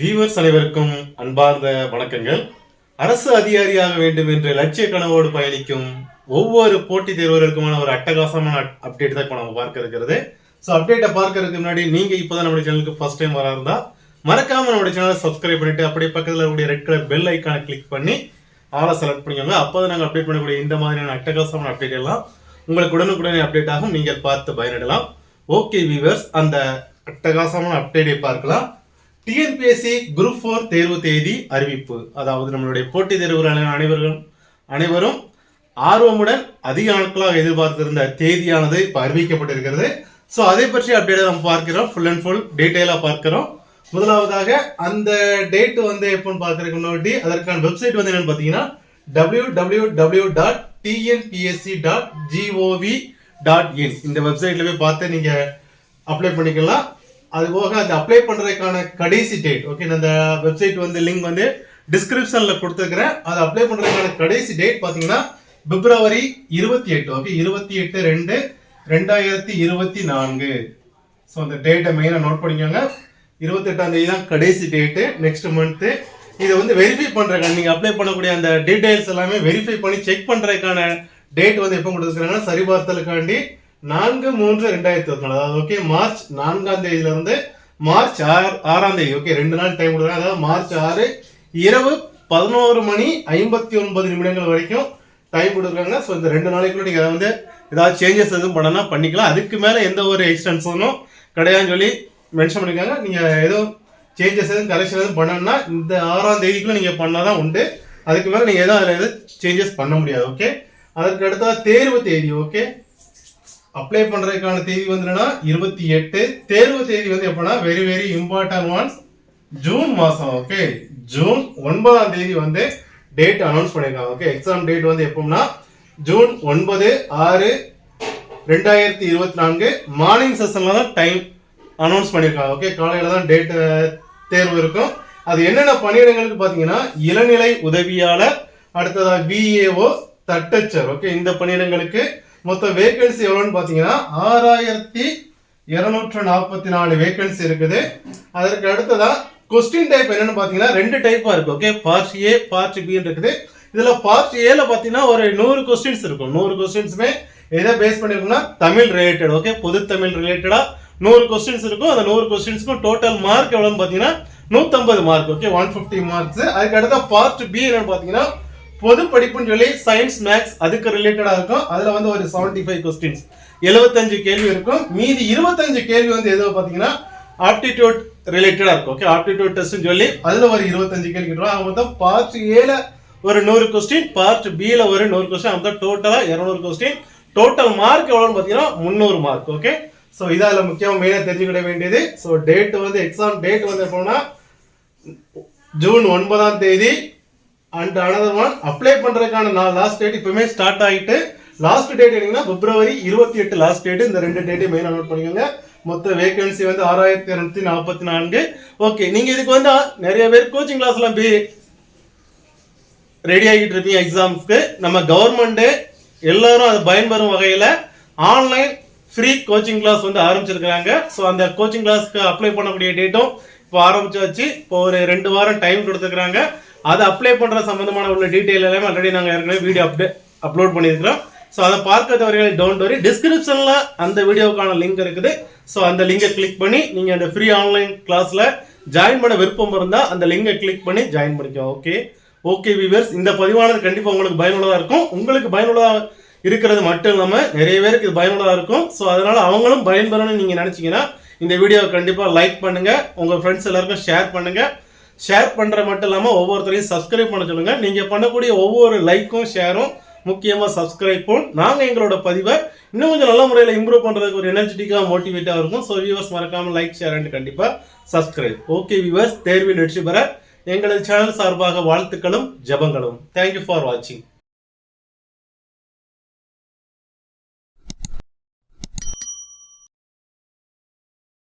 Viewers அனைவருக்கும் அன்பார்ந்த வணக்கங்கள். அரசு அதிகாரியாக வேண்டும் என்ற லட்சிய கனவோடு பயணிக்கும் ஒவ்வொரு போட்டித் தேர்வர்களுக்குமான ஒரு அட்டகாசமான அப்டேட் தான் இப்போ நம்ம பார்க்க இருக்கிறது. ஸோ அப்டேட்டை பார்க்கறதுக்கு முன்னாடி நீங்க இப்போதான் நம்மளுடைய சேனலுக்கு ஃபர்ஸ்ட் டைம் வரா இருந்தா மறக்காம நம்மளுடைய சேனலை சப்ஸ்கிரைப் பண்ணிட்டு அப்படியே பக்கத்தில் இருக்கக்கூடிய ரெட் கலர் பெல் ஐக்கானை கிளிக் பண்ணி ஆளை செலக்ட் பண்ணிக்கோங்க. அப்போ தான் நாங்கள் அப்டேட் பண்ணக்கூடிய இந்த மாதிரியான அட்டகாசமான அப்டேட் எல்லாம் உங்களுக்கு உடனுக்குடனே அப்டேட் ஆகும். நீங்கள் பார்த்து பயனிடலாம். ஓகே வீவர்ஸ் அந்த அட்டகாசமான அப்டேட்டை பார்க்கலாம். டிஎன்பிஎஸ்சி குரூப் ஃபோர் தேர்வு தேதி அறிவிப்பு. அதாவது நம்மளுடைய போட்டித் தேர்வுகள் அனைவரும் அனைவரும் ஆர்வமுடன் அதிக நாட்களாக எதிர்பார்த்திருந்த தேதியானது இப்போ அறிவிக்கப்பட்டிருக்கிறது. ஸோ அதை பற்றி அப்டேட்டை நம்ம பார்க்கிறோம். ஃபுல் அண்ட் ஃபுல் டீட்டெயிலாக பார்க்கிறோம். முதலாவதாக அந்த டேட் வந்து எப்போன்னு பார்க்கறதுக்கு முன்னாடி அதற்கான வெப்சைட் வந்து என்னென்னு பார்த்தீங்கன்னா W W W dot TNPSC dot GOV dot in இந்த வெப்சைட்டில் போய் பார்த்து நீங்கள் அப்ளை பண்ணிக்கலாம். அது போக அந்த அப்ளை பண்ணுறதுக்கான கடைசி டேட் ஓகே அந்த வெப்சைட் வந்து லிங்க் வந்து டிஸ்கிரிப்ஷனில் கொடுத்துருக்குறேன். அது அப்ளை பண்ணுறதுக்கான கடைசி டேட் பார்த்தீங்கன்னா பிப்ரவரி இருபத்தி எட்டு. ஓகே இருபத்தி எட்டு ரெண்டு ரெண்டாயிரத்தி இருபத்தி நான்கு. ஸோ அந்த டேட்டை மெயினாக நோட் பண்ணிக்கோங்க. இருபத்தெட்டாம் தேதி தான் கடைசி டேட்டு நெக்ஸ்ட் மந்த்து இதை வந்து வெரிஃபை பண்ணுறக்கா நீங்கள் அப்ளை பண்ணக்கூடிய அந்த டீட்டெயில்ஸ் எல்லாமே வெரிஃபை பண்ணி செக் பண்ணுறதுக்கான டேட் வந்து எப்போ கொடுத்துருக்காங்கன்னா சரிபார்த்தலுக்காண்டி நான்கு மூன்று ரெண்டாயிரத்தி இருபத்தி நாலு. அதாவது ஓகே மார்ச் நான்காம் தேதியில இருந்து மார்ச் ஆறு ஆறாம் தேதி. ஓகே ரெண்டு நாள் டைம் கொடுக்குறாங்க அதாவது மார்ச் ஆறு இரவு பதினோரு மணி ஐம்பத்தி ஒன்பது நிமிடங்கள் வரைக்கும் டைம் கொடுக்குறாங்க. ஸோ இந்த ரெண்டு நாளைக்குள்ள நீங்கள் அதை வந்து ஏதாவது சேஞ்சஸ் எதுவும் பண்ணனா பண்ணிக்கலாம். அதுக்கு மேலே எந்த ஒரு எக்ஸ்டென்ஷனும் கிடையாதுன்னு சொல்லி மென்ஷன் பண்ணியிருக்காங்க. நீங்கள் எதுவும் சேஞ்சஸ் எதுவும் கரெக்ஷன் எதுவும் பண்ணணும்னா இந்த ஆறாம் தேதிக்குள்ளே நீங்கள் பண்ணாதான் உண்டு. அதுக்கு மேலே நீங்கள் எதுவும் அதில் எதுவும் சேஞ்சஸ் பண்ண முடியாது ஓகே அதற்கு அடுத்தது தேர்வு தேதி ஓகே அப்ளை பண்றதுக்கான தேதி வந்து இருபத்தி எட்டு. தேர்வு தேதி வந்து எப்படின்னா very very important once June மாசம் ஓகே ஜூன் ஒன்பதாம் தேதி வந்து டேட் அனௌன்ஸ் பண்ணிருக்காங்க ஓகே எக்ஸாம் டேட் வந்து எப்போம்னா ஜூன் ஒன்பது ஆறு ரெண்டாயிரத்தி இருபத்தி நான்கு. மார்னிங் செஷன்ல தான் டைம் அனௌன்ஸ் பண்ணியிருக்காங்க ஓகே காலையில தான் டேட் தேர்வு இருக்கும். அது என்னென்ன பணியிடங்களுக்கு பார்த்தீங்கன்னா இளநிலை உதவியாளர் அடுத்ததா பிஏஓ தட்டச்சர் ஓகே இந்த பணியிடங்களுக்கு மொத்த வேகன்சி எவ்வளோன்னு பார்த்தீங்கன்னா ஆறாயிரத்தி இருநூற்று நாற்பத்தி நாலு வேகன்சி இருக்குது. அதற்கு அடுத்ததான் கொஸ்டின் டைப் என்னன்னு பார்த்தீங்கன்னா ரெண்டு டைப்பாக இருக்குது ஓகே பார்ட் ஏ பார்ட் பின்னு இருக்குது. இதில் பார்ட் ஏல பார்த்தீங்கன்னா ஒரு நூறு கொஸ்டின்ஸ் இருக்கும். நூறு கொஸ்டின்ஸுமே எதை பேஸ் பண்ணிருக்குன்னா தமிழ் ரிலேட்டட் ஓகே பொது தமிழ் ரிலேட்டடாக நூறு கொஸ்டின்ஸ் இருக்கும். அந்த நூறு கொஸ்டின்ஸ்க்கும் டோட்டல் மார்க் எவ்வளோன்னு பார்த்தீங்கன்னா நூற்றம்பது mark okay one fifty marks அதுக்கு அடுத்த பார்ட் பி என்னன்னு பார்த்தீங்கன்னா பொது படிப்புன்னு சொல்லி சயின்ஸ் மேக்ஸ் அதுக்கு ரிலேட்டடாக இருக்கும். அதில் வந்து ஒரு செவன்டி ஃபைவ் கொஸ்டின்ஸ் எழுபத்தஞ்சு கேள்வி இருக்கும். மீதி இருபத்தஞ்சு கேள்வி வந்து எதுவும் பார்த்தீங்கன்னா ஆப்டிடியூட் ரிலேட்டடாக இருக்கும். ஓகே ஆப்டிடியூட் டெஸ்ட்னு சொல்லி அதில் ஒரு இருபத்தஞ்சு கேள்வி கேட்டுருவோம். அவங்க மொத்தம் பார்ட் ஏல ஒரு நூறு கொஸ்டின் பார்ட் பியில் ஒரு நூறு கொஸ்டின் மொத்தம் டோட்டலாக இரநூறு கொஸ்டின் டோட்டல் மார்க் எவ்வளோன்னு பார்த்தீங்கன்னா முந்நூறு மார்க் ஓகே ஸோ இதில் முக்கியமாக மெயினாக தெரிஞ்சுக்கிட வேண்டியது. ஸோ டேட் வந்து எக்ஸாம் டேட் வந்து எப்போனா ஜூன் ஒன்பதாம் தேதி அண்ட் அனதர் ஒன் அப்ளை பண்ணுறதுக்கான நான் லாஸ்ட் டேட் இப்போவுமே ஸ்டார்ட் ஆகிட்டு லாஸ்ட் டேட் என்னன்னா பிப்ரவரி இருபத்தி எட்டு லாஸ்ட் டேட் இந்த ரெண்டு டேட்டையும் மெயின் நோட் பண்ணிக்கோங்க. மொத்த வேகன்சி வந்து ஆறாயிரத்தி இரநூத்தி நாற்பத்தி நான்கு. ஓகே நீங்கள் இதுக்கு வந்து நிறைய பேர் கோச்சிங் கிளாஸ்லாம் போய் ரெடி ஆகிட்டு இருப்பீங்க எக்ஸாம்ஸ்க்கு நம்ம கவர்மெண்ட்டு எல்லோரும் அது பயன்பெறும் வகையில் ஆன்லைன் ஃப்ரீ கோச்சிங் கிளாஸ் வந்து ஆரம்பிச்சிருக்கிறாங்க. ஸோ அந்த கோச்சிங் கிளாஸ்க்கு அப்ளை பண்ணக்கூடிய டேட்டும் இப்போ ஆரம்பிச்சு வச்சு இப்போ ஒரு ரெண்டு வாரம் டைம் கொடுத்துருக்குறாங்க. அதை அப்ளை பண்ணுற சம்மந்தமான உள்ள டீட்டெயில் எல்லாமே ஆல்ரெடி நாங்கள் ஏற்கனவே வீடியோ அப்டே அப்லோட் பண்ணியிருக்கிறோம். ஸோ அதை பார்க்காதவர்கள் டோன்ட் வரி டிஸ்கிரிப்ஷனில் அந்த வீடியோக்கான லிங்க் இருக்குது. ஸோ அந்த லிங்கை கிளிக் பண்ணி நீங்கள் அந்த ஃப்ரீ ஆன்லைன் கிளாஸில் ஜாயின் பண்ண விருப்பம் இருந்தால் அந்த லிங்கை கிளிக் பண்ணி ஜாயின் பண்ணிக்கோ ஓகே ஓகே வியூவர்ஸ் இந்த பதிவானது கண்டிப்பாக உங்களுக்கு பயனுள்ளதாக இருக்கும். உங்களுக்கு பயனுள்ளதாக இருக்கிறது மட்டும் இல்லாமல் நிறைய பேருக்கு இது பயனுள்ளதாக இருக்கும். ஸோ அதனால் அவங்களும் பயன்பெறணும்னு நீங்கள் நினச்சிங்கன்னா இந்த வீடியோவை கண்டிப்பாக லைக் பண்ணுங்கள் உங்கள் ஃப்ரெண்ட்ஸ் எல்லாருக்கும் ஷேர் பண்ணுங்கள் ஷேர் பண்ணுற மட்டும் இல்லாமல் ஒவ்வொருத்தரையும் சப்ஸ்கிரைப் பண்ண சொல்லுங்கள் நீங்கள் பண்ணக்கூடிய ஒவ்வொரு லைக்கும் ஷேரும் முக்கியமாக சப்ஸ்கிரைப்பும் நாங்கள் எங்களோட பதிவை இன்னும் கொஞ்சம் நல்ல முறையில் இம்ப்ரூவ் பண்ணுறதுக்கு ஒரு எனர்ஜெட்டிக்காக மோட்டிவேட்டாக இருக்கும். ஸோ வியூவர்ஸ் மறக்காமல் லைக் ஷேர் அண்ட் கண்டிப்பாக சப்ஸ்கிரைப் ஓகே வியூவர்ஸ் தேர்வில் வெற்றி பெற எங்களது சேனல் சார்பாக வாழ்த்துக்களும் ஜெபங்களும். தேங்க்யூ ஃபார் வாட்சிங்